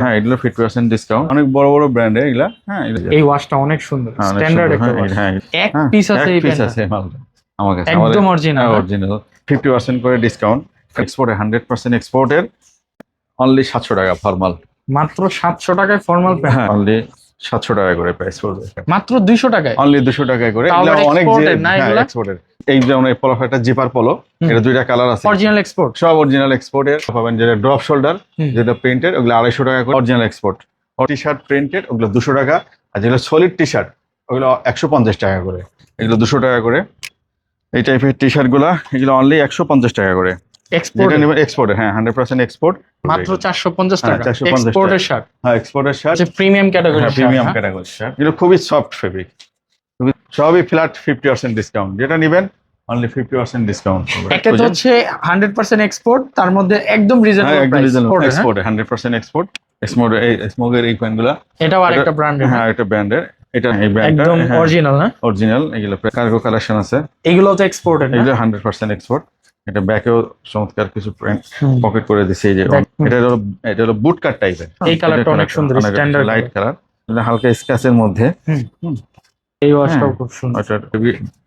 হ্যাঁ এগুলো fifty percent discount অনেক বড় বড় ব্র্যান্ডের এগুলা হ্যাঁ এই ওয়াশটা অনেক সুন্দর স্ট্যান্ডার্ড একটা হ্যাঁ, এক হ্যাঁ, পিস আছে এই পিস আছে আমার কাছে একদম অরিজিনাল অরিজিনাল ফিফটি পার্সেন্ট করে ডিসকাউন্ট এক্সপোর্টে হান্ড্রেড পার্সেন্ট এক্সপোর্টের অনলি সাতশো টাকা ফর্মাল মাত্র সাতশো টাকায় ফর্মাল প্যান্ট অনলি সাতশো টাকা করে প্রাইস পড়বে। মাত্র দুইশো টাকায়? অনলি দুশো টাকা করে। অনেক? এক্সপোর্টের এই যেমন এই পলো একটা জিপার পলো এটা দুইটা কালার আছে। অরিজিনাল এক্সপোর্ট সব অরিজিনাল এক্সপোর্টের পাবেন যেটা ড্রপ শোল্ডার যেটা প্রিন্টেড ওগুলো আড়াইশো টাকা করে original export T shirt printed ওগুলো দুশো টাকা। আর যেগুলো সলিড টি শার্ট ওগুলো একশো পঞ্চাশ টাকা করে। এগুলো দুশো টাকা করে। এই টাইপের টি শার্টগুলা এগুলো অনলি একশো পঞ্চাশ টাকা করে। এক্সপোর্ট হ্যাঁ এক্সপোর্ট মাত্র হ্যাঁ, টাকা। 450 এক্সপোর্টের শার্ট হ্যাঁ এক্সপোর্টের শার্ট হচ্ছে প্রিমিয়াম ক্যাটাগরি হ্যাঁ প্রিমিয়াম ক্যাটাগরি শার্ট এগুলো খুবই সফট ফেব্রিক সবই ফ্ল্যাট ফিফটি পার্সেন্ট ডিসকাউন্ট যেটা নেবেন অনলি ফিফটি পার্সেন্ট ডিসকাউন্ট একটা তো হচ্ছে হান্ড্রেড পার্সেন্ট এক্সপোর্ট তার মধ্যে একদম হ্যাঁ reasonable price export hundred percent export smoke স্মোকের এই পেনগুলো এটাও আরেকটা হ্যাঁ একটা ব্র্যান্ডের এটা এই ব্র্যান্ডটা একদম অরিজিনাল না অরিজিনাল এগুলো কার্গো কালেকশন আছে। এগুলো তো এক্সপোর্টেড এগুলো হান্ড্রেড পার্সেন্ট এক্সপোর্ট এটা ব্যাকেও চমৎকার কিছু হুম। পকেট করে দিছে এই যে এটা হলো এটা হলো বুট কাট টাইপের এই কালারটা অনেক সুন্দর, standard লাইট কালার হালকা স্ক্যাচের মধ্যে। এই ওয়াশটাও। খুব সুন্দর। ওটা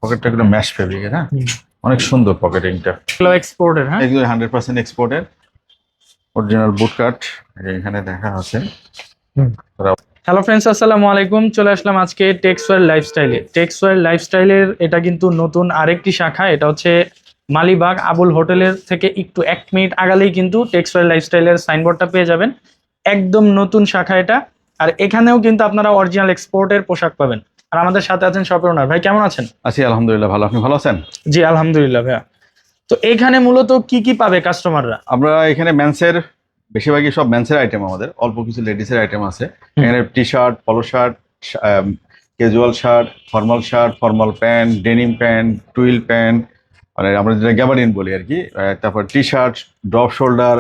পকেটটা একদম ম্যাশ ফেব্রিক হ্যাঁ? অনেক সুন্দর পকেটিংটা এগুলো এক্সপোর্টেড হ্যাঁ? এগুলো হান্ড্রেড পার্সেন্ট এক্সপোর্টের অরিজিনাল বুট কাট এখানে দেখা আছে। হ্যালো ফ্রেন্ডস আসসালামু আলাইকুম। চলে আসলাম আজকে টেক্সওয়ার লাইফস্টাইলে টেক্সওয়ার লাইফস্টাইলের এটা কিন্তু নতুন আরেকটি শাখা এটা হচ্ছে মালিবাগ আবুল হোটেলের থেকে একটু এক মিনিট আগালেই কিন্তু টেক্সওয়ার লাইফস্টাইলের সাইনবোর্ডটা পেয়ে যাবেন। একদম নতুন শাখা এটা। আর এখানেও কিন্তু আপনারা অরিজিনাল এক্সপোর্টের পোশাক পাবেন। আর আমাদের সাথে আছেন শপের ওনার ভাই কেমন আছেন? আছি আলহামদুলিল্লাহ ভালো। আপনি ভালো আছেন? জি আলহামদুলিল্লাহ ভাইয়া। তো এখানে মূলত কি কি পাবে কাস্টমাররা আমরা এখানে ম্যান্সের বেশিরভাগই সব ম্যান্সের আইটেম আমাদের। অল্প কিছু লেডিসের আইটেম আছে। এখানে T shirt polo shirt casual shirt formal shirt formal pant denim pant twill pant মানে আমরা যেটা গ্যাবারিন বলি আর কি তারপর T shirt drop shoulder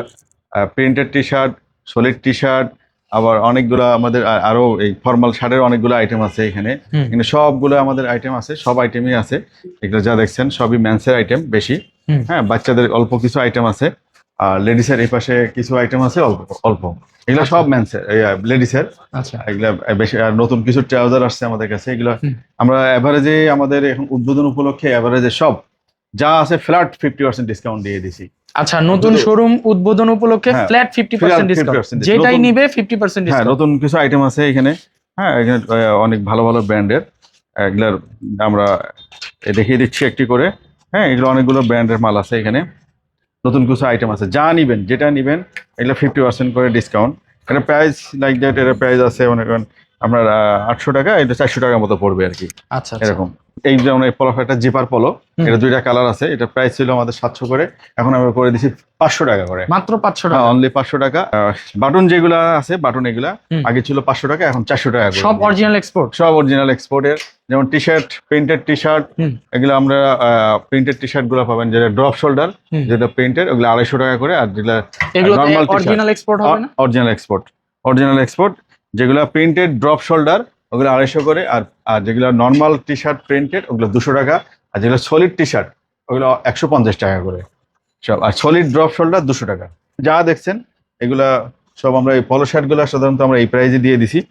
printed T shirt solid T shirt আবার অনেকগুলো আমাদের আরও এই ফর্মাল শার্টের অনেকগুলো আইটেম আছে এখানে। এখানে সবগুলো আমাদের আইটেম আছে সব আইটেমই আছে। এগুলো যা দেখছেন সবই ম্যান্সের আইটেম বেশি। হ্যাঁ বাচ্চাদের অল্প কিছু আইটেম আছে আর লেডিসের এই পাশে কিছু আইটেম আছে অল্প অল্প। এগুলো সব ম্যান্সের লেডিসের আচ্ছা। এগুলা বেশি আর নতুন কিছু ট্রাউজার আসছে আমাদের কাছে এগুলো আমরা এভারেজে আমাদের এখন উদ্বোধন উপলক্ষে এভারেজে সব যা আছে ফ্ল্যাট ফিফটি পার্সেন্ট ডিসকাউন্ট দিয়ে দিছি। আচ্ছা নতুন শোরুম উদ্বোধন উপলক্ষে ফ্ল্যাট ফিফটি পার্সেন্ট 50% ডিসকাউন্ট যেটাই নিবে ফিফটি পার্সেন্ট হ্যাঁ নতুন কিছু আইটেম আছে এখানে। হ্যাঁ এখানে অনেক ভালো ভালো ব্র্যান্ডের এগুলার আমরা এ দেখিয়ে দিচ্ছি একটি করে। হ্যাঁ এগুলো অনেকগুলো ব্র্যান্ডের মাল আছে এখানে। নতুন কিছু আইটেম আছে। যা নিবেন যেটা নিবেন এগুলো ফিফটি পার্সেন্ট করে ডিসকাউন্ট এটা প্রাইস লাইক দ্যাট এর প্রাইস আছে মনে করেন আপনার আটশো টাকা এটা চারশো টাকার মতো পড়বে আর কি। আচ্ছা আচ্ছা। এরকম। এই যেমন এই পলো একটা জিপার পলো এটা দুইটা কালার আছে এটা প্রাইস ছিল আমাদের সাতশো করে এখন আমরা করে দিচ্ছি পাঁচশো টাকা করে। মাত্র পাঁচশো হ্যাঁ টাকা। অনলি পাঁচশো টাকা। বাটন যেগুলা আছে বাটন এগুলা আগে ছিল পাঁচশো টাকা এখন চারশো টাকা সব অরিজিনাল এক্সপোর্ট সব অরিজিনাল এক্সপোর্টের যেমন T shirt printed T shirt. এগুলো আমরা প্রিন্টেড টি শার্টগুলো পাবেন যেটা ড্রপ শোল্ডার যেটা প্রিন্টেড ওগুলো আড়াইশো টাকা করে আর যেগুলা original export original export original export যেগুলো প্রিন্টেড ড্রপ শোল্ডার ওগুলো আড়াইশো করে আর আর যেগুলো নর্মাল টি শার্ট প্রিন্টেড ওগুলো দুশো টাকা আর যেগুলো সলিড টি শার্ট ওগুলো একশো পঞ্চাশ টাকা করে। সব আর সলিড ড্রপ শোল্ডার দুশো টাকা। যা দেখছেন এগুলা সব আমরা এই পলো শার্টগুলো সাধারণত আমরা এই প্রাইজে দিয়ে দিছি।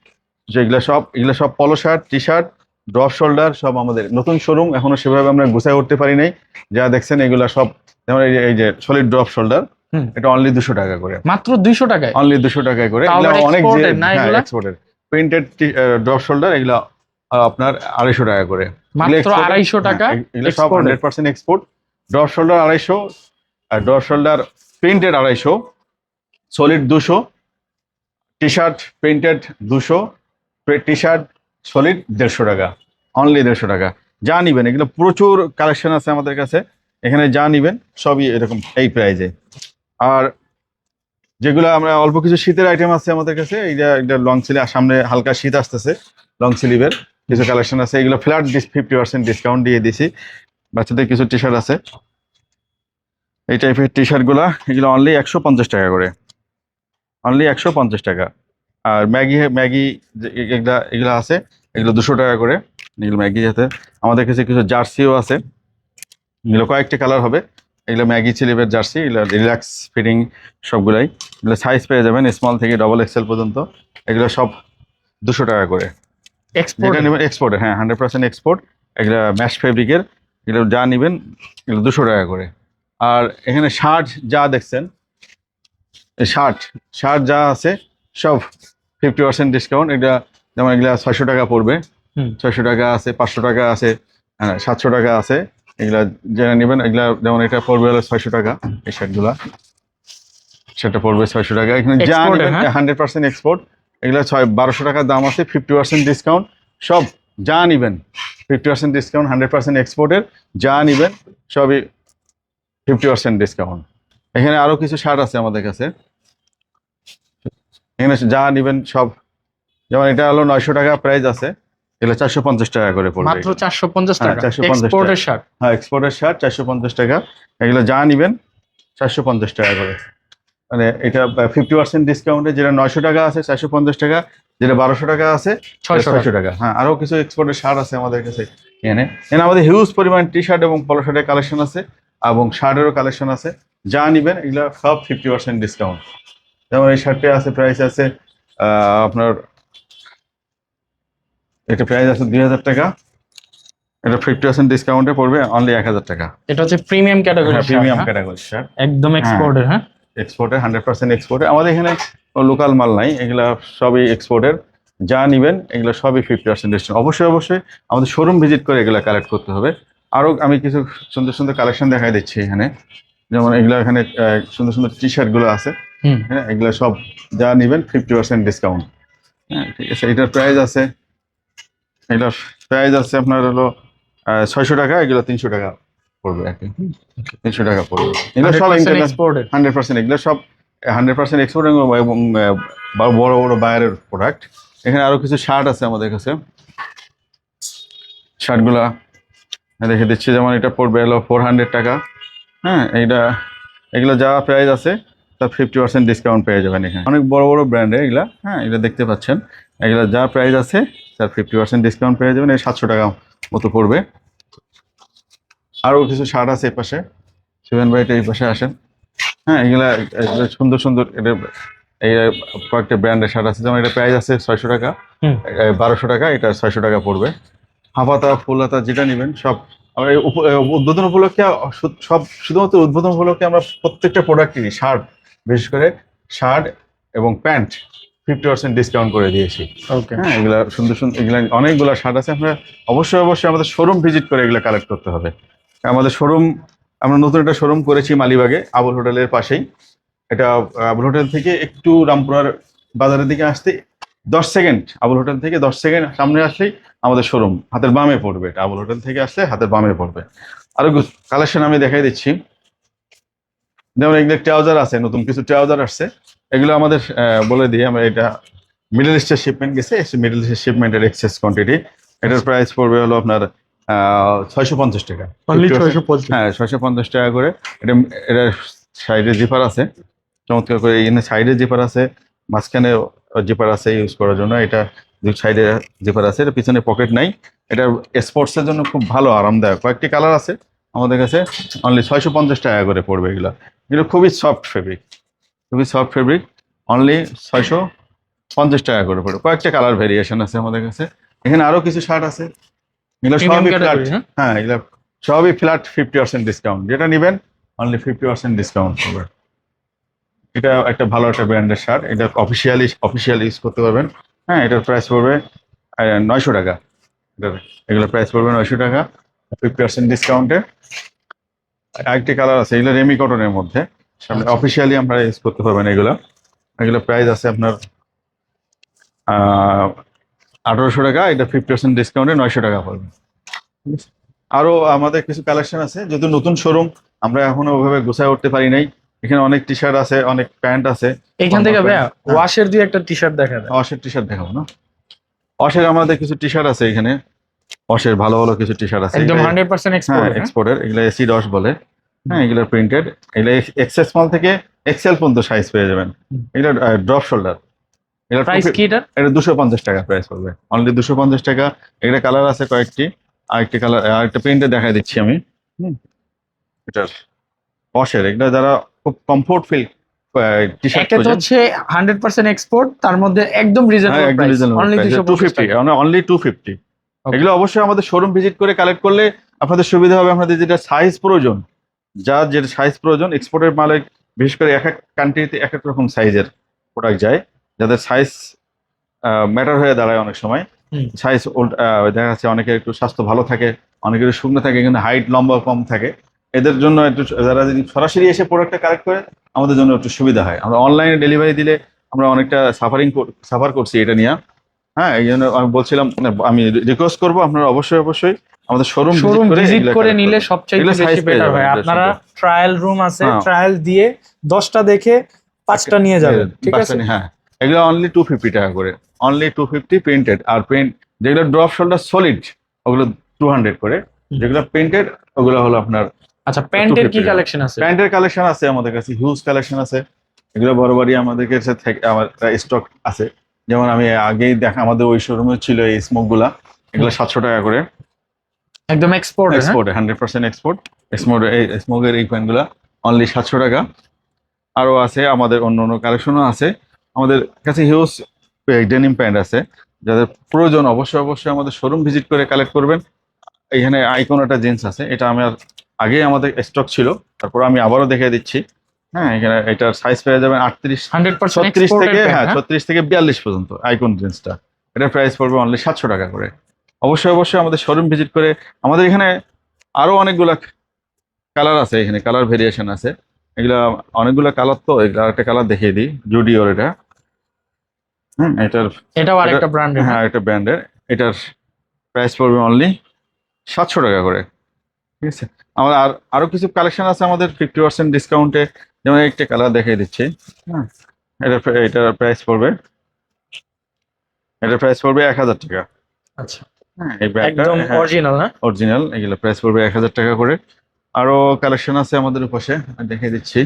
যেগুলো সব এগুলো সব polo shirt T shirt drop shoulder সব আমাদের নতুন শোরুম এখনও সেভাবে আমরা গুছাই উঠতে পারি নাই। যা দেখছেন এগুলো সব যেমন এই যে- সলিড ড্রপ শোল্ডার। এটা অনলি দুশো টাকা করে। মাত্র দুইশো টাকায়? অনলি দুশো টাকায় করে। অনেক হ্যাঁ? এক্সপোর্টের প্রিন্টেড ড্রপ শোল্ডার এগুলো আপনার আড়াইশো টাকা করে। মাত্র আড়াইশো টাকা হ্যাঁ, এগুলো সব hundred percent export drop shoulder আড়াইশো আর ড্রপ শোল্ডার প্রিন্টেড আড়াইশো সলিড দুশো টি শার্ট প্রিন্টেড দুশো টি শার্ট সলিড দেড়শো টাকা অনলি দেড়শো টাকা। যা নিবেন এগুলো প্রচুর কালেকশন আছে আমাদের কাছে। এখানে যা নিবেন সবই এরকম এই প্রাইজে আর যেগুলো আমরা অল্প কিছু শীতের আইটেম আছে আমাদের কাছে এইটা এটা লং স্লিভ সামনে হালকা শীত আসতেছে লং স্লিভের কিছু কালেকশন আছে, এগুলো ফ্ল্যাট ফিফটি পার্সেন্ট ডিসকাউন্ট দিয়ে দিছি। বাচ্চাদের কিছু টি শার্ট আছে। এই টাইপের টি শার্টগুলো এগুলো অনলি একশো পঞ্চাশ টাকা করে। অনলি একশো পঞ্চাশ টাকা। আর ম্যাগি ম্যাগি এগুলা, এগুলো আছে, এগুলো দুশো টাকা করে। এগুলো ম্যাগি যাতে আমাদের কাছে কিছু জার্সিও আছে। এগুলো কয়েকটি কালার হবে। এগুলো ম্যাগি চিলিপের জার্সি এগুলো রিল্যাক্স ফিটিং সবগুলাই। এগুলো সাইজ পেয়ে যাবেন স্মল থেকে ডবল এক্সেল পর্যন্ত। এগুলো সব দুশো টাকা করে। এক্সপোর্ট যেটা নেবেন হ্যাঁ হান্ড্রেড পার্সেন্ট এক্সপোর্ট এগুলো ম্যাশ ফেব্রিকের এগুলো যা নেবেন এগুলো দুশো টাকা করে। আর এখানে শার্ট যা দেখছেন শার্ট শার্ট যা আছে সব ফিফটি পার্সেন্ট ডিসকাউন্ট এটা যেমন এগুলা ছয়শো টাকা পড়বে। ছয়শো টাকা আছে পাঁচশো টাকা আছে হ্যাঁ সাতশো টাকা আছে। এগুলা যেটা নেবেন এগুলা যেমন এটা পড়বে হলো ছয়শো টাকা এই শার্টগুলা। সেটা পড়বে ছয়শো টাকা। এখানে যা নেবেন? হান্ড্রেড পার্সেন্ট এক্সপোর্ট এগুলা ছয় বারোশো টাকার দাম আছে ফিফটি পার্সেন্ট ডিসকাউন্ট সব যা নিবেন fifty percent discount hundred percent এক্সপোর্টের যা নিবেন সবই ফিফটি পার্সেন্ট ডিসকাউন্ট এখানে আরও কিছু শার্ট আছে আমাদের কাছে। এখানে যা নিবেন সব। যেমন এটা হলো নয়শো টাকা প্রাইস আছে। এগুলো চারশো পঞ্চাশ টাকা করে পড়বে মাত্র চারশো পঞ্চাশ হ্যাঁ, টাকা। 450 এক্সপোর্টের শার্ট হ্যাঁ এক্সপোর্টের শার্ট চারশো পঞ্চাশ টাকা। এগুলো যা নিবেন চারশো পঞ্চাশ টাকা করে। মানে এটা ফিফটি পার্সেন্ট ডিসকাউন্টে যেটা নয়শো টাকা আছে চারশো পঞ্চাশ টাকা। যেটা বারোশো টাকা আছে ছয়শো ছয়শো টাকা। হ্যাঁ আরও কিছু এক্সপোর্টের শার্ট আছে আমাদের কাছে এখানে। এখানে আমাদের হিউজ পরিমাণ টি শার্ট এবং পলো শার্টের কালেকশন আছে এবং শার্টেরও কালেকশন আছে। যা নিবেন এগুলো সব ফিফটি পার্সেন্ট ডিসকাউন্ট যেমন এই শার্টটা আছে প্রাইস আছে আহ, আপনার এটা প্রাইস আছে দুই হাজার টাকা। এটা ফিফটি পার্সেন্ট ডিসকাউন্টে পড়বে অনলি এক হাজার টাকা। এটা হচ্ছে premium category premium category sir একদম এক্সপোর্টের হ্যাঁ? এক্সপোর্টে হান্ড্রেড পার্সেন্ট এক্সপোর্টে আমাদের এখানে লোকাল মাল নাই এগুলা সবই এক্সপোর্টের যা নিবেন এগুলো সবই ফিফটি পার্সেন্ট ডিসকাউন্ট অবশ্যই অবশ্যই আমাদের শোরুম ভিজিট করে এগুলো কালেক্ট করতে হবে। আরও আমি কিছু সুন্দর সুন্দর কালেকশন দেখাই দিচ্ছি এখানে। যেমন এগুলো এখানে সুন্দর সুন্দর টি শার্টগুলো আছে। হ্যাঁ এগুলো সব যা নিবেন ফিফটি পার্সেন্ট ডিসকাউন্ট হ্যাঁ ঠিক আছে এটার প্রাইস আছে এটার প্রাইস আছে আপনার হলো ছয়শো টাকা এগুলো তিনশো টাকা পড়বে আর কি। তিনশো টাকা পড়বে। এগুলো সব হান্ড্রেড পার্সেন্ট এগুলো সব হান্ড্রেড পার্সেন্ট এক্সপোর্ট এবং বড় বড় বাইরের প্রোডাক্ট এখানে আরও কিছু শার্ট আছে আমাদের কাছে। শার্টগুলা দেখে দিচ্ছি যেমন এটা পড়বে হলো ফোর হান্ড্রেড টাকা। হ্যাঁ এইটা এগুলো যা প্রাইস আছে তার ফিফটি পার্সেন্ট ডিসকাউন্ট পেয়ে যাবেন এখানে। অনেক বড় বড় ব্র্যান্ডের এগুলা হ্যাঁ এগুলো দেখতে পাচ্ছেন। এগুলো যা প্রাইস আছে তার ফিফটি পার্সেন্ট ডিসকাউন্ট পেয়ে যাবেন এই সাতশো টাকা মতো পড়বে। আরও কিছু শার্ট আছে এই পাশে সেভেন বাইটা এই পাশে আসেন। হ্যাঁ এগুলা সুন্দর সুন্দর এটা এই কয়েকটা ব্র্যান্ডের শার্ট আছে যেমন এটা প্রাইস আছে ছয়শো টাকা। বারোশো টাকা এটা ছয়শো টাকা পড়বে। হাফাতা ফুলহাতা যেটা নেবেন সব আমরা উদ্বোধন উপলক্ষে সব শুধুমাত্র উদ্বোধন উপলক্ষে আমরা প্রত্যেকটা প্রোডাক্টই শার্ট বিশেষ করে শার্ট এবং প্যান্ট। ফিফটি পার্সেন্ট ডিসকাউন্ট করে দিয়েছি। ওকে হ্যাঁ এগুলা সুন্দর সুন্দর এগুলা অনেকগুলো শার্ট আছে আপনারা অবশ্যই অবশ্যই আমাদের শোরুম ভিজিট করে এগুলো কালেক্ট করতে হবে। আমাদের শোরুম আমরা নতুন একটা শোরুম করেছি মালিবাগে আবুল হোটেলের পাশেই। এটা আবুল হোটেল থেকে একটু রামপুরার বাজারের দিকে আসতে দশ সেকেন্ড আবুল হোটেল থেকে দশ সেকেন্ড সামনে আসলেই আমাদের শোরুম হাতের বামে পড়বে। এটা আবুল হোটেল থেকে আসলে হাতের বামে পড়বে। আরও কালেকশন আমি দেখাই দিচ্ছি। যেমন এগুলো ট্রাউজার আছে নতুন কিছু ট্রাউজার আসছে। এগুলো আমাদের বলে দিই আমরা এটা মিডল ইস্টের শিপমেন্ট গেছে মিডল ইস্টের শিপমেন্টের এক্সেস কোয়ান্টিটি এটার প্রাইস পড়বে হলো আপনার ছয়শো পঞ্চাশ টাকা। অনলি 50% ছয়শো পঁচিশ হ্যাঁ ছয়শো পঞ্চাশ টাকা করে। এটা এটা সাইডে জিপার আছে। চমৎকার করে এখানে সাইডে জিপার আছে। মাঝখানে জিপার আছে ইউজ করার জন্য। এটা দুই সাইডে জিপার আছে। এটা পিছনে পকেট নাই। এটা স্পোর্টসের জন্য খুব ভালো আরামদায়ক। কয়েকটি কালার আছে আমাদের কাছে। অনলি ছয়শো পঞ্চাশ টাকা করে পড়বে এগুলো। এগুলো খুবই সফট ফেব্রিক খুবই সফট ফেব্রিক অনলি ছয়শো পঞ্চাশ টাকা করে পড়ে কয়েকটা কালার ভেরিয়েশন আছে আমাদের কাছে। এখানে আরও কিছু শার্ট আছে। এগুলো সবই ফ্ল্যাট হ্যাঁ? এগুলো সবই ফ্ল্যাট ফিফটি পার্সেন্ট ডিসকাউন্ট যেটা নেবেন অনলি ফিফটি পার্সেন্ট ডিসকাউন্ট পাবে এটা একটা ভালো একটা ব্র্যান্ডের শার্ট এটা অফিসিয়ালি অফিসিয়ালি ইউজ করতে পারবেন। হ্যাঁ এটার প্রাইস পড়বে নয়শো টাকা। এগুলো প্রাইস পড়বে নয়শো টাকা। ফিফটি পার্সেন্ট ডিসকাউন্টে আরেকটি কালার আছে এগুলো রেমি কটনের মধ্যে। সামনে। অফিসিয়ালি আপনারা ইউজ করতে পারবেন এগুলো। এগুলো প্রাইস আছে আপনার আঠারোশো টাকা এটা ফিফটি পার্সেন্ট ডিসকাউন্টে নয়শো টাকা পড়বে। ঠিক আছে? আরও আমাদের কিছু কালেকশন আছে যেহেতু নতুন শোরুম আমরা এখনও ওভাবে গোছায় উঠতে পারি নাই। এখানে অনেক টি শার্ট আছে অনেক প্যান্ট আছে। এখান থেকে ভাইয়া হ্যাঁ। ওয়াশের দিয়ে একটা টি শার্ট দেখা যায়। অশের টি শার্ট দেখাবো না? ওয়াশের আমাদের কিছু টি শার্ট আছে এখানে। অশের ভালো ভালো কিছু টি শার্ট আছে। একদম এগুলো- হান্ড্রেড পার্সেন্ট হ্যাঁ এক্সপোর্ট এক্সপোর্টের এগুলো এসি দশ বলে। হ্যাঁ এগুলো প্রিন্টেড এগুলো এক্সেস স্মল থেকে এক্সেল পর্যন্ত সাইজ পেয়ে যাবেন। এগুলো ড্রপ শোল্ডার এগুলো প্রাইস কি এটা? এটা দুশো পঞ্চাশ টাকা প্রাইস পড়বে। অনলি দুশো পঞ্চাশ টাকা। এটা কালার আছে কয়েকটি। আর আরেকটি কালার আরেকটা প্রিন্টে দেখাই দিচ্ছি আমি। এটার পশের এগুলো যারা খুব কমফোর্ট ফিল টি শার্ট একটা তো হচ্ছে হান্ড্রেড পার্সেন্ট এক্সপোর্ট তার মধ্যে একদম reasonable price only 250 only two fifty Okay. এগুলো অবশ্যই আমাদের শোরুম ভিজিট করে কালেক্ট করলে আপনাদের সুবিধা হবে আপনাদের যেটা সাইজ প্রয়োজন যার যেটা সাইজ প্রয়োজন এক্সপোর্টের মালে বিশেষ করে এক এক কান্ট্রিতে এক এক রকম সাইজের প্রোডাক্ট যায় যাদের সাইজ ম্যাটার হয়ে দাঁড়ায় অনেক সময়। সাইজ দেখা যাচ্ছে অনেকের একটু স্বাস্থ্য ভালো থাকে অনেকের শুকনো থাকে কিন্তু হাইট লম্বা কম থাকে। এদের জন্য একটু যারা যদি সরাসরি এসে প্রোডাক্টটা কালেক্ট করে আমাদের জন্য একটু সুবিধা হয়। আমরা অনলাইনে ডেলিভারি দিলে আমরা অনেকটা সাফারিং সাফার করছি এটা নিয়ে। হ্যাঁ এই জন্য আমি বলছিলাম আমি রিকোয়েস্ট করব আপনারা অবশ্যই অবশ্যই আমাদের শোরুম শোরুম ভিজিট করে নিলে সবচেয়ে বেশি বেটার হয়। আপনারা ট্রায়াল রুম আছে হ্যাঁ। ট্রায়াল দিয়ে দশটা দেখে পাঁচটা নিয়ে যাবেন। ঠিক আছে? হ্যাঁ। এগুলো অনলি টু ফিফটি টাকা করে। অনলি টু ফিফটি প্রিন্টেড আর প্রিন্ট যেগুলো ড্রপ শোল্ডার সলিড ওগুলো টু হান্ড্রেড করে। যেগুলো প্রিন্টেড ওগুলো হলো আপনার আচ্ছা প্যান্টের কি কালেকশন আছে? প্যান্টের কালেকশন আছে আমাদের কাছে হিউজ কালেকশন আছে। এগুলো বরাবরই আমাদের কাছে আমার স্টক আছে। যেমন আমি আগেই দেখা আমাদের ওই শোরুমে ছিল এই স্মোকগুলা এগুলো সাতশো টাকা করে। একদম export export hundred percent export smoke এই স্মোকের এই প্যান্টগুলো অনলি সাতশো টাকা। আরও আছে আমাদের অন্য অন্য কালেকশনও আছে। আমাদের কাছে হিউজ ডেনিম প্যান্ট আছে। যাদের প্রয়োজন অবশ্যই অবশ্যই আমাদের শোরুম ভিজিট করে কালেক্ট করবেন। এখানে আইকন একটা জিন্স আছে। এটা আমার আগেই আমাদের স্টক ছিল। তারপর আমি আবারও দেখে দিচ্ছি। হ্যাঁ এখানে এটার সাইজ পেয়ে যাবেন আটত্রিশ হান্ড্রেড ছত্রিশ থেকে হ্যাঁ ছত্রিশ থেকে বিয়াল্লিশ পর্যন্ত আইকন জিন্সটা এটার প্রাইস পড়বে অনলি সাতশো টাকা করে। অবশ্যই অবশ্যই আমাদের শোরুম ভিজিট করে আমাদের এখানে আরও অনেকগুলা কালার আছে এখানে কালার ভেরিয়েশন আছে। এগুলা অনেকগুলা কালার তো এগুলা একটা কালার দেখিয়ে দিই জুডিওর এটা। হুম এটার এটাও আরেকটা ব্র্যান্ডের হ্যাঁ একটা ব্র্যান্ডের এটার প্রাইস পড়বে অনলি সাতশো টাকা করে। ঠিক আছে? আমার আর আরও কিছু কালেকশন আছে আমাদের ফিফটি পার্সেন্ট ডিসকাউন্টে যেমন একটা কালার দেখিয়ে দিচ্ছি। হ্যাঁ এটা এটার প্রাইস পড়বে। এটার প্রাইস পড়বে এক হাজার টাকা। আচ্ছা। হ্যাঁ এই ব্যাগটা একদম অরিজিনাল না? অরিজিনাল এগুলো প্রাইস পড়বে এক হাজার টাকা করে। আরও কালেকশন আছে আমাদের পাশে আমি দেখিয়ে দিচ্ছি।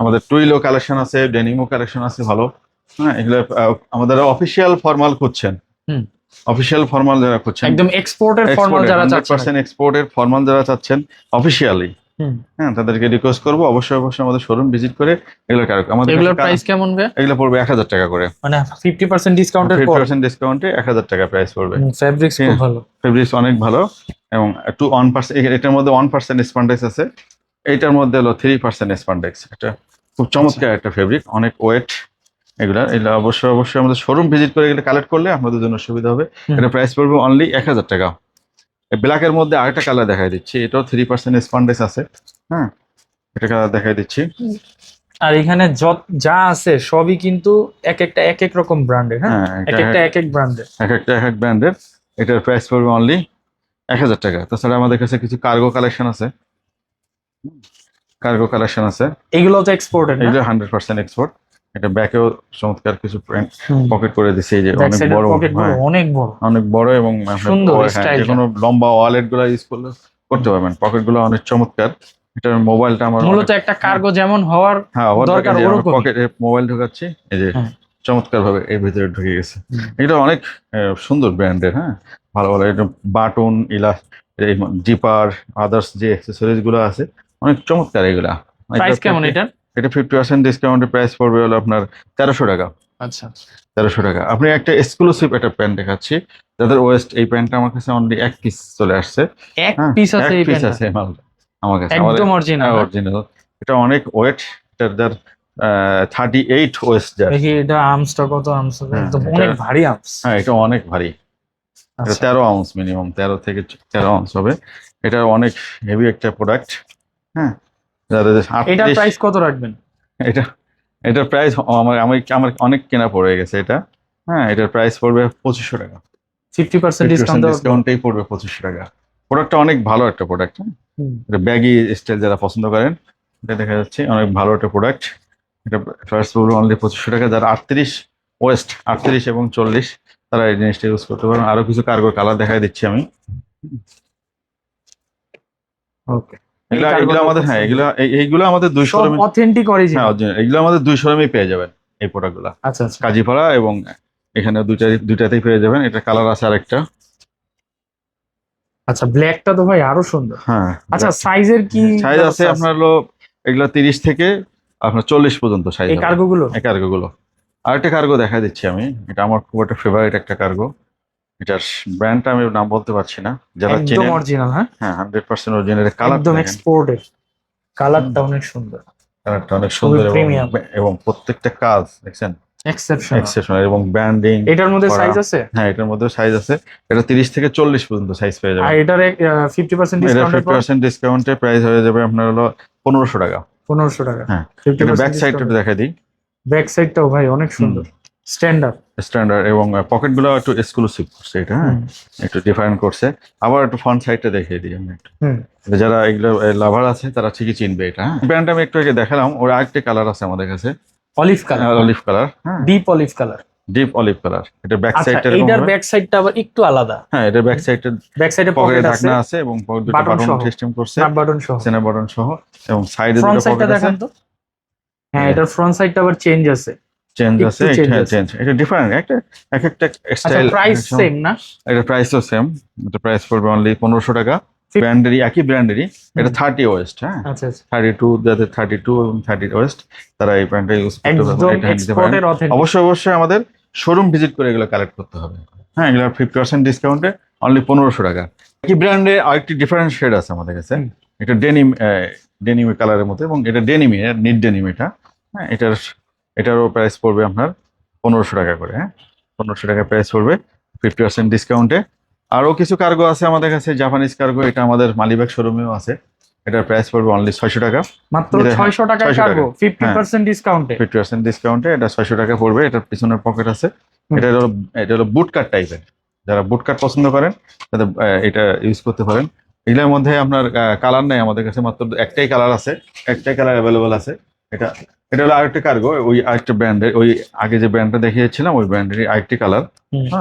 আমাদের টুইলো কালেকশন আছে ডেনিমো কালেকশন আছে ভালো। হ্যাঁ এগুলো আমাদের অফিসিয়াল ফর্মাল খুঁজছেন। হুম। অফিসিয়াল ফর্মাল যারা একদম এক্সপোর্টের ফর্মাল যারা চাচ্ছেন। পার্সেন্ট এক্সপোর্টের ফর্মাল যারা চাচ্ছেন অফিসিয়ালি। হ্যাঁ তাদেরকে রিকোয়েস্ট করব। অবশ্যই অবশ্যই আমাদের শোরুম ভিজিট করে এগুলো আমাদের এগুলোর প্রাইস কেমন বে এগুলো পড়বে এক হাজার টাকা করে। মানে ফিফটি পার্সেন্ট ডিসকাউন্টের ফিফটি পার্সেন্ট ডিসকাউন্টে এক হাজার টাকা প্রাইস পড়বে। ফেব্রিক্স খুব হ্যাঁ। ভালো। ফেব্রিক্স অনেক ভালো এবং টু ওয়ান পার্সেন্ট এটার মধ্যে ওয়ান পার্সেন্ট স্পান্ডেক্স আছে। এইটার মধ্যে হলো থ্রি পার্সেন্ট স্পান্ডেক্স এটা খুব চমৎকার একটা ফেব্রিক অনেক ওয়েট এগুলা। এগুলো অবশ্যই অবশ্যই আমাদের শোরুম ভিজিট করে এগুলো কালেক্ট করলে আপনাদের জন্য সুবিধা হবে। এটা প্রাইস পড়বে অনলি এক হাজার টাকা। ব্ল্যাকের মধ্যে আরেকটা কালার দেখাই দিচ্ছি। এটাও থ্রি পার্সেন্ট স্পান্ডেক্স আছে। হ্যাঁ এটা কালার দেখাই দিচ্ছি। আর এখানে যা আছে সবই কিন্তু এক একটা এক এক রকম ব্র্যান্ডের হ্যাঁ? হ্যাঁ এক একটা এক এক ব্র্যান্ডের এক একটা এক এক ব্র্যান্ডের এটার প্রাইস পড়বে অনলি এক হাজার টাকা। তাছাড়া আমাদের কাছে কিছু কার্গো কালেকশন আছে। কার্গো কালেকশন আছে। এগুলো তো এক্সপোর্টের এটা হান্ড্রেড পার্সেন্ট এক্সপোর্ট এটা ব্যাকেও চমৎকার কিছু পকেট করে দিছে এই যে অনেক বড় হ্যাঁ, অনেক বড়। অনেক বড় এবং হ্যাঁ, style যে কোনো লম্বা ওয়ালেটগুলো ইউজ করলে করতে পারবেন। পকেটগুলো অনেক চমৎকার। এটার মোবাইলটা আমার মূলত একটা কার্গো যেমন হওয়ার হ্যাঁ দরকার ওরকমই। পকেটে মোবাইল ঢোকাচ্ছি এই যে হ্যাঁ। চমৎকার ভাবে এর ভিতরে ঢুকে গেছে। এটা অনেক সুন্দর ব্র্যান্ডের হ্যাঁ। ভালো ভালো এটা বাটন ইলা এই জিপার আদার্স যে অ্যাক্সেসরিজগুলো আছে অনেক চমৎকার এগুলা। প্রাইস কেমন এটা এটা ফিফটি পার্সেন্ট ডিসকাউন্টের প্রাইস পড়বে হলো আপনার তেরোশো টাকা। আচ্ছা। তেরোশো টাকা। আপনি একটা এক্সক্লুসিভ একটা প্যান্ট দেখাচ্ছি। যাদের ওয়েস্ট এই প্যান্টটা আমার কাছে অনলি এক পিস চলে আসছে। এক হ্যাঁ, পিস আছে এক পিস আছে মালটা আমার কাছে। একদম অরিজিনাল অরিজিনাল এটা অনেক ওয়েট এটার যার থার্টি এইট ওয়েস্ট যার। এটা আর্মসটা কত আর্মস হ্যাঁ, অনেক ভারী আর্মস হ্যাঁ এটা অনেক ভারী। এটা আচ্ছা। তেরো আউন্স মিনিমাম তেরো থেকে তেরো আউন্স হবে। এটা অনেক হেভি একটা প্রোডাক্ট হ্যাঁ 38 প্রাইস কত রাখবেন? এটা এটার প্রাইস আমার আমার আমার অনেক কেনা পড়ে গেছে এটা। হ্যাঁ এটার প্রাইস পড়বে পঁচিশশো টাকা। ফিফটি পার্সেন্ট ডিসকাউন্ট ডিসকাউন্টেই পড়বে পঁচিশশো টাকা। প্রোডাক্টটা অনেক ভালো একটা প্রোডাক্ট এটা ব্যাগি স্টাইল যারা পছন্দ করেন এটা দেখা যাচ্ছে অনেক ভালো একটা প্রোডাক্ট এটা প্রাইস পড়বে অনলি পঁচিশশো টাকা। যারা আটত্রিশ ওয়েস্ট আটত্রিশ এবং চল্লিশ তারা এই জিনিসটা ইউজ করতে পারেন আরও কিছু কার্গো কালার দেখাই দিচ্ছি আমি। ওকে এগুলো এগুলো আমাদের হ্যাঁ এগুলো এইগুলো আমাদের অথেন্টিক হ্যাঁ এগুলো আমাদের পেয়ে যাবেন এই প্রোডাক্টগুলো আচ্ছা আচ্ছা। কাজীপাড়া এবং এখানে দুইটা দুইটাতেই পেয়ে যাবেন। এটা কালার আছে আরেকটা। আচ্ছা ব্ল্যাকটা তো ভাই আরও সুন্দর। হ্যাঁ আচ্ছা সাইজের কি সাইজ আছে আপনার হলো এগুলো থেকে আপনার চল্লিশ পর্যন্ত সাইজ এই কার্গো গুলো এই কার্গো গুলো আরেকটা কার্গো দেখা দিচ্ছি আমি। এটা আমার খুব একটা ফেভারিট একটা কার্গো এটার ব্র্যান্ডটা আমি নাম বলতে পারছি না। যারা একদম অরিজিনাল হ্যাঁ? হ্যাঁ হান্ড্রেড পার্সেন্ট অরিজিনাল কালার একদম এক্সপোর্টেড কালারটা অনেক সুন্দর। কালারটা অনেক সুন্দর এবং এবং প্রত্যেকটা কাজ দেখছেন? এক্সেপশনাল এক্সেপশনাল এবং ব্র্যান্ডিং এটার মধ্যে সাইজ আছে? হ্যাঁ এটার মধ্যে সাইজ আছে। এটা তিরিশ থেকে চল্লিশ পর্যন্ত সাইজ পেয়ে আর এটার ফিফটি পার্সেন্ট এটা ডিসকাউন্টের ফিফটি পার্সেন্ট ডিসকাউন্টে প্রাইস হয়ে যাবে আপনার হলো পনেরোশো টাকা। পনেরোশো টাকা। হ্যাঁ, ব্যাক সাইডটা দেখা দিই। ব্যাক সাইডটাও ভাই অনেক সুন্দর। স্ট্যান্ডার্ড স্ট্যান্ডার্ড এবং পকেটগুলো একটু এক্সক্লুসিভ করছে এটা হ্যাঁ? একটু ডিফারেন্ট করছে। আবার একটু ফ্রন্ট সাইডটা দেখিয়ে দিই আমি একটু। যারা এগুলো লাভার আছে তারা ঠিকই চিনবে এটা হ্যাঁ? ব্র্যান্ড আমি একটু আগে দেখালাম ওর আরেকটা কালার আছে আমাদের কাছে। অলিভ কালার অলিভ কালার হ্যাঁ? Deep olive colour deep olive colour এটা ব্যাক সাইডটা এইটার ব্যাক সাইডটা আবার একটু আলাদা। হ্যাঁ এটা ব্যাক সাইডটা ব্যাক সাইডে পকেট আছে ঢাকনা আছে এবং দুটো বাটন সিস্টেম করছে। বাটন সহ। সেনা বাটন সহ এবং সাইডে দুটো পকেট আছে। তো। হ্যাঁ এটার ফ্রন্ট সাইডটা আবার চেঞ্জ আছে। চেঞ্জ আছে হ্যাঁ চেঞ্জ এটা ডিফারেন্ট একটা এক একটা আচ্ছা স্টাইল প্রাইস সেম না? এটা প্রাইসও সেম এটা প্রাইস পড়বে অনলি পনেরোশো টাকা। ব্র্যান্ডেরই একই ব্র্যান্ডেরই এটা। থার্টি ওয়েস্ট হ্যাঁ? আচ্ছা আচ্ছা। থার্টি টু যাদের থার্টি টু এবং থার্টি ওয়েস্ট তারা এই প্যান্টটা ইউজ করতে এটা অথেন্টিক অবশ্যই অবশ্যই আমাদের শোরুম ভিজিট করে এগুলো কালেক্ট করতে হবে। হ্যাঁ এগুলো ফিফটি পার্সেন্ট ডিসকাউন্টে অনলি পনেরোশো টাকা। কি ব্র্যান্ডে আরেকটি ডিফারেন্ট শেড আছে আমাদের কাছে। এটা ডেনিম ডেনিম কালারের মধ্যে এবং এটা ডেনিমি নিট ডেনিম এটা। হ্যাঁ এটার এটারও প্রাইস পড়বে আপনার পনেরোশো টাকা করে হ্যাঁ? পনেরোশো টাকা প্রাইস পড়বে ফিফটি পার্সেন্ট ডিসকাউন্টে আরও কিছু কার্গো আছে আমাদের কাছে জাপানিজ কার্গো এটা আমাদের মালিবাগ শোরুমেও আছে। এটার প্রাইস পড়বে অনলি ছয়শো টাকা। মাত্র এটা- ছয়শো টাকা। কার্গো ফিফটি হ্যাঁ। পার্সেন্ট ডিসকাউন্টে ফিফটি পার্সেন্ট ডিসকাউন্টে এটা ছয়শো টাকা পড়বে এটার পিছনের পকেট আছে। এটা হলো এটা হলো বুট কাট টাইপের যারা বুট কাট পছন্দ করেন তাদের এটা ইউজ করতে পারেন। এগুলোর মধ্যে আপনার কালার নাই আমাদের কাছে মাত্র একটাই কালার আছে একটাই কালার অ্যাভেলেবল আছে। এটা এটা হলো আরেকটা কার্গো ওই আরেকটা ব্র্যান্ডের ওই আগে যে ব্র্যান্ডটা দেখিয়েছিলাম ওই ব্র্যান্ডেরই আরেকটি কালার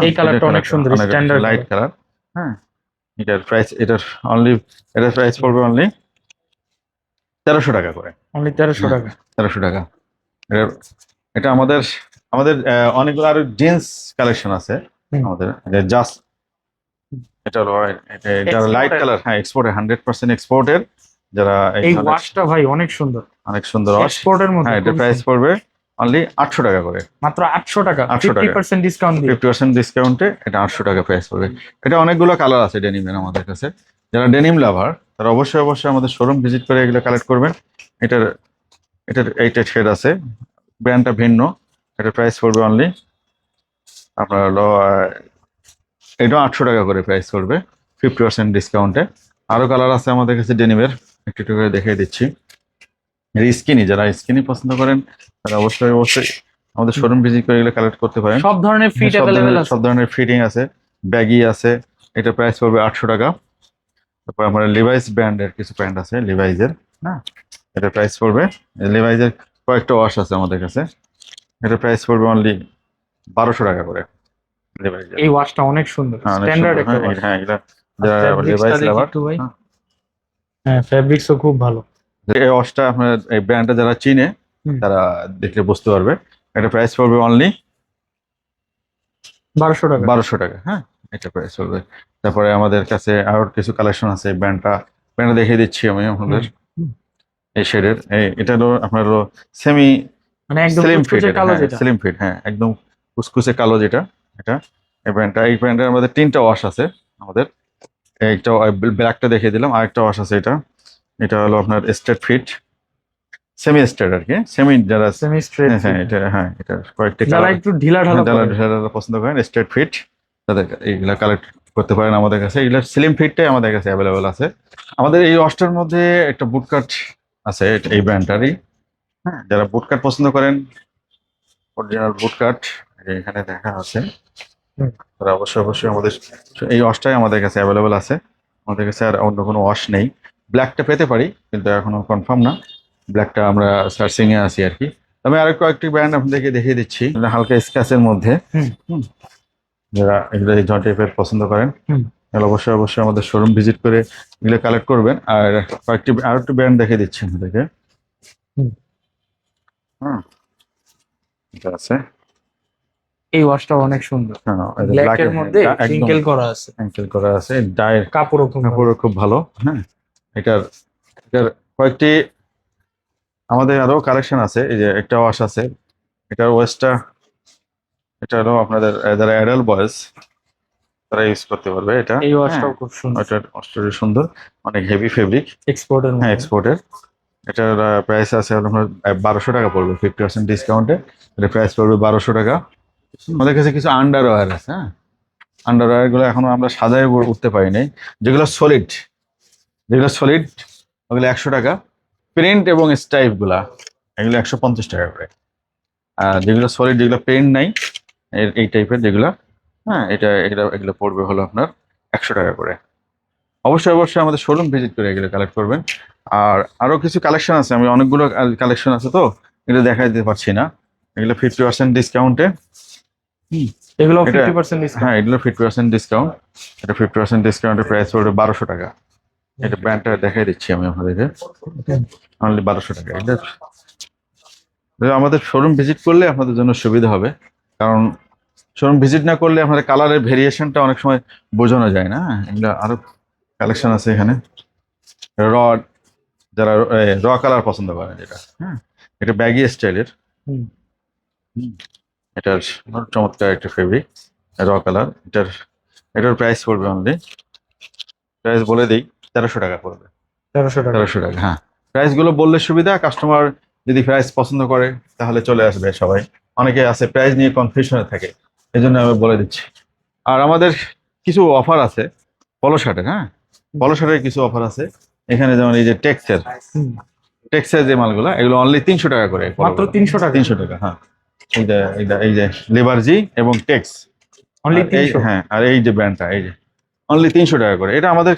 এই কালারটা অনেক সুন্দর স্ট্যান্ডার্ড লাইট কালার হ্যাঁ এটার প্রাইস এটার অনলি এটার প্রাইস পড়বে অনলি তেরোশো টাকা করে। অনলি তেরোশো টাকা। তেরোশো টাকা। এটা এটা আমাদের আমাদের অনেকগুলো আরও জিন্স কালেকশন আছে। আমাদের জাস্ট এটা হলো এটা এটা লাইট কালার হ্যাঁ এক্সপোর্টের হান্ড্রেড পার্সেন্ট এক্সপোর্টের যারা এই ওয়াশটা ভাই অনেক সুন্দর। অনেক সুন্দর ওয়াশ এক্সপোর্টের মধ্যে হ্যাঁ এটা প্রাইস পড়বে অনলি আটশো টাকা করে। মাত্র আটশো টাকা 800 ফিফটি টাকা। পার্সেন্ট ডিসকাউন্ট দিয়ে। ফিফটি পার্সেন্ট ডিসকাউন্টে এটা আটশো টাকা প্রাইস পড়বে। এটা অনেকগুলো কালার আছে ডেনিমের আমাদের কাছে। যারা ডেনিম লাভার তারা অবশ্যই অবশ্যই আমাদের শোরুম ভিজিট করে এগুলো কালেক্ট করবেন। এটার এটার এইটা শেড আছে। ব্র্যান্ডটা ভিন্ন। এটার প্রাইস পড়বে অনলি আপনার হলো এটাও আটশো টাকা করে প্রাইস করবে ফিফটি পার্সেন্ট ডিসকাউন্টে আরও কালার আছে আমাদের কাছে ডেনিমের একটু একটু করে দেখিয়ে দিচ্ছি। স্কিনি যারা স্কিনি পছন্দ করেন তারা অবশ্যই অবশ্যই আমাদের শোরুম ভিজিট করে এগুলো কালেক্ট করতে পারেন। সব ধরনের ফিট ধরনের- আছে। সব ধরনের ফিটিং আছে ব্যাগি আছে এটা প্রাইস পড়বে আটশো টাকা। তারপর আমার লিভাইস ব্র্যান্ডের কিছু প্যান্ট আছে লিভাইজের হ্যাঁ এটা প্রাইস পড়বে লিভাইজের কয়েকটা ওয়াশ আছে আমাদের কাছে। এটা প্রাইস পড়বে অনলি বারোশো টাকা করে এই ওয়াশটা অনেক সুন্দর হ্যাঁ, স্ট্যান্ডার্ড। একটা হ্যাঁ, হ্যাঁ এটা যারা লিভাইস লাভার একটু ভাই। হ্যাঁ। ফেব্রিক্সও খুব ভালো। এই ওয়াশটা আপনার এই ব্র্যান্ডটা যারা চিনে তারা দেখলে বুঝতে পারবে। এটা প্রাইস পড়বে অনলি বারোশো টাকা। বারোশো টাকা হ্যাঁ? এটা প্রাইস পড়বে। তারপরে আমাদের কাছে আরও কিছু কালেকশন আছে ব্র্যান্ডটা ব্র্যান্ডটা দেখিয়ে দিচ্ছি আমি আপনাদের। এই শেডের এটা হলো আপনার হলো সেমি মানে একদম স্লিম ফিট কুচকুচে কালো যেটা। স্লিম ফিট হ্যাঁ একদম কুচকুচে কালো যেটা এটা। এই ব্র্যান্ডটা এই ব্র্যান্ডের আমাদের তিনটা ওয়াশ আছে আমাদের। একটা ব্ল্যাকটা দেখিয়ে দিলাম। আরেকটা ওয়াশ আছে এটা। এটা হলো আপনার স্টেট ফিট সেমি স্ট্রেট আর কি। সেমি যারা সেমি স্ট্রেট হ্যাঁ হ্যাঁ এটা হ্যাঁ এটা কয়েকটি যারা একটু ঢিলা ঢালা যারা পছন্দ করেন স্টেট ফিট তাদের এইগুলা কালেক্ট করতে পারেন আমাদের কাছে। এগুলা স্লিম ফিটটাই আমাদের কাছে অ্যাভেলেবেল আছে। আমাদের এই অস্টার মধ্যে একটা বুটকাট আছে এই ব্র্যান্ডটারই হ্যাঁ। যারা বুটকাট পছন্দ করেন অরিজিনাল বুটকাট এখানে দেখা আছে। তারা অবশ্যই অবশ্যই আমাদের এই ওয়াশটাই আমাদের কাছে অ্যাভেলেবেল আছে। আমাদের কাছে আর অন্য কোনো ওয়াশ নেই। ব্ল্যাকটা পেতে পারি কিন্তু এখনও কনফার্ম না। ব্ল্যাকটা আমরা সার্চিং এ আছি আর কি। আমি আরও কয়েকটি ব্র্যান্ড আপনাদেরকে দেখিয়ে দিচ্ছি হালকা স্ক্যাচের মধ্যে। যারা এগুলো এই জন টাইপের পছন্দ করেন হুম। তাহলে অবশ্যই অবশ্যই আমাদের শোরুম ভিজিট করে এগুলো কালেক্ট করবেন। আর কয়েকটি আরও একটি ব্র্যান্ড দেখিয়ে দিচ্ছি আপনাদেরকে। হুম। হুম। এটা আছে। এই ওয়াশটা অনেক সুন্দর। হ্যাঁ, ব্ল্যাক এর মধ্যে রিঙ্কেল করা আছে। ankle করা আছে। ডায়ের কাপড়ও খুব ভালো। খুব ভালো হ্যাঁ। এটার এটার কয়েকটি আমাদের আরও কালেকশন আছে এই যে একটা ওয়াশ আছে। এটার ওয়েস্টটা এটা হলো আপনাদের যারা অ্যাডাল্ট বয়েজ তারা ইউজ করতে পারবে এটা। এই ওয়াশটাও খুব সুন্দর। এটা অস্ট্রেলিয়া সুন্দর অনেক হেভি ফেব্রিক এক্সপোর্টের হ্যাঁ এক্সপোর্টের এটার প্রাইস আছে আপনার বারোশো টাকা পড়বে ফিফটি পার্সেন্ট ডিসকাউন্টে এটা প্রাইস পড়বে বারোশো টাকা। আমাদের কাছে কিছু আন্ডার ওয়্যার আছে হ্যাঁ? আন্ডার ওয়্যারগুলো এখনও আমরা সাজায় উঠতে পারি নাই। যেগুলো সলিড যেগুলো সলিড ওগুলো একশো টাকা। প্রিন্ট এবং স্টাইপগুলা, এগুলো একশো পঞ্চাশ টাকা করে। আর যেগুলো সলিড যেগুলো প্রিন্ট নাই এই টাইপের যেগুলো হ্যাঁ এটা, এগুলো এগুলো পড়বে হলো আপনার একশো টাকা করে। অবশ্যই অবশ্যই আমাদের শোরুম ভিজিট করে এগুলো কালেক্ট করবেন। আর আরও কিছু কালেকশন আছে, আমি অনেকগুলো কালেকশন আছে তো, এগুলো দেখাই দিতে পারছি না। এগুলো ফিফটি পার্সেন্ট ডিসকাউন্টে এগুলো এটা- ফিফটি পার্সেন্ট ডিসকাউন্ট হ্যাঁ এগুলো ফিফটি পার্সেন্ট ডিসকাউন্ট এটা ফিফটি পার্সেন্ট ডিসকাউন্টের প্রাইস পড়বে বারোশো টাকা। এটা ব্র্যান্ডটা দেখাই দিচ্ছি আমি আপনাদেরকে। অনলি বারোশো টাকা। এটা আমাদের শোরুম ভিজিট করলে আপনাদের জন্য সুবিধা হবে। কারণ শোরুম ভিজিট না করলে আপনাদের কালারের ভেরিয়েশনটা অনেক সময় বোঝানো যায় না। এগুলো আরও কালেকশন আছে এখানে। রড যারা র কালার পছন্দ করে যেটা। হ্যাঁ এটা ব্যাগি স্টাইলের এটার চমৎকার একটা ফেব্রিক র কালার এটার এটার প্রাইস পড়বে অনলি প্রাইস বলে দিই তেরোশো টাকা পড়বে। তেরোশো টাকা। তেরোশো টাকা হ্যাঁ। প্রাইসগুলো বললে সুবিধা কাস্টমার যদি প্রাইস পছন্দ করে তাহলে চলে আসবে সবাই। অনেকে আছে প্রাইস নিয়ে কনফিউশনে থাকে এই জন্য আমি বলে দিচ্ছি। আর আমাদের কিছু অফার আছে পলো শার্টের হ্যাঁ? পলো শার্টের কিছু অফার আছে। এখানে যেমন এই যে টেক্সের। টেক্সের যে মালগুলো এগুলো অনলি তিনশো টাকা করে। মাত্র তিনশো টাকা। তিনশো টাকা হ্যাঁ। এই যে এই যে- এই লেবার জি এবং টেক্স অনলি হ্যাঁ আর এই যে ব্র্যান্ডটা এই যে। অনলি তিনশো টাকা করে। এটা আমাদের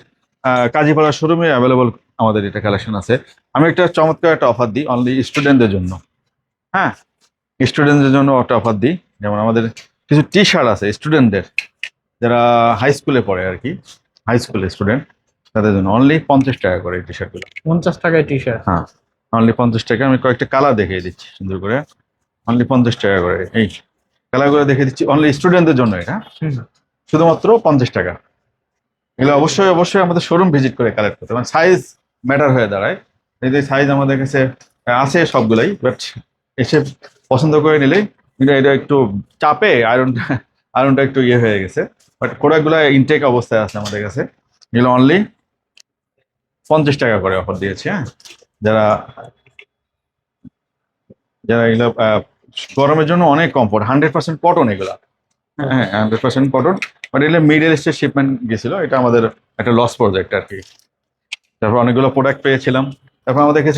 কাজীপাড়া শোরুমে অ্যাভেলেবল আমাদের এটা কালেকশন আছে। আমি একটা চমৎকার একটা অফার দিই অনলি স্টুডেন্টদের জন্য। হ্যাঁ স্টুডেন্টদের জন্য একটা অফার দিই। যেমন আমাদের কিছু টি শার্ট আছে স্টুডেন্টদের যারা হাই স্কুলে পড়ে আর কি হাই স্কুলের স্টুডেন্ট তাদের জন্য অনলি পঞ্চাশ টাকা করে টি শার্টগুলো পঞ্চাশ টাকায় টি শার্ট হ্যাঁ অনলি পঞ্চাশ টাকা। আমি কয়েকটা কালার দেখিয়ে দিচ্ছি সুন্দর করে। অনলি পঞ্চাশ টাকা করে। এই কালারগুলো দেখিয়ে দিচ্ছি। অনলি স্টুডেন্টদের জন্য এটা। শুধুমাত্র পঞ্চাশ টাকা। এগুলো অবশ্যই অবশ্যই আমাদের শোরুম ভিজিট করে কালেক্ট করতে মানে সাইজ ম্যাটার হয়ে দাঁড়ায়। এই যে সাইজ আমাদের কাছে আছে সবগুলাই বাট এসে পছন্দ করে নিলেই কিন্তু এটা একটু চাপে আয়রনটা আয়রনটা একটু ইয়ে হয়ে গেছে। বাট প্রোডাক্টগুলো ইনটেক অবস্থায় আছে আমাদের কাছে। এগুলো অনলি পঞ্চাশ টাকা করে অফার দিয়েছি হ্যাঁ। যারা যারা এগুলো গরমের জন্য অনেক কমফোর্ট হান্ড্রেড পার্সেন্ট কটন এগুলা। হ্যাঁ। হান্ড্রেড পার্সেন্ট কটন বাট এগুলো মিডল ইস্টের শিপমেন্ট গেছিল এটা আমাদের একটা লস প্রজেক্ট আর কি। তারপর অনেকগুলো প্রোডাক্ট পেয়েছিলাম। তারপর আমাদের কাছে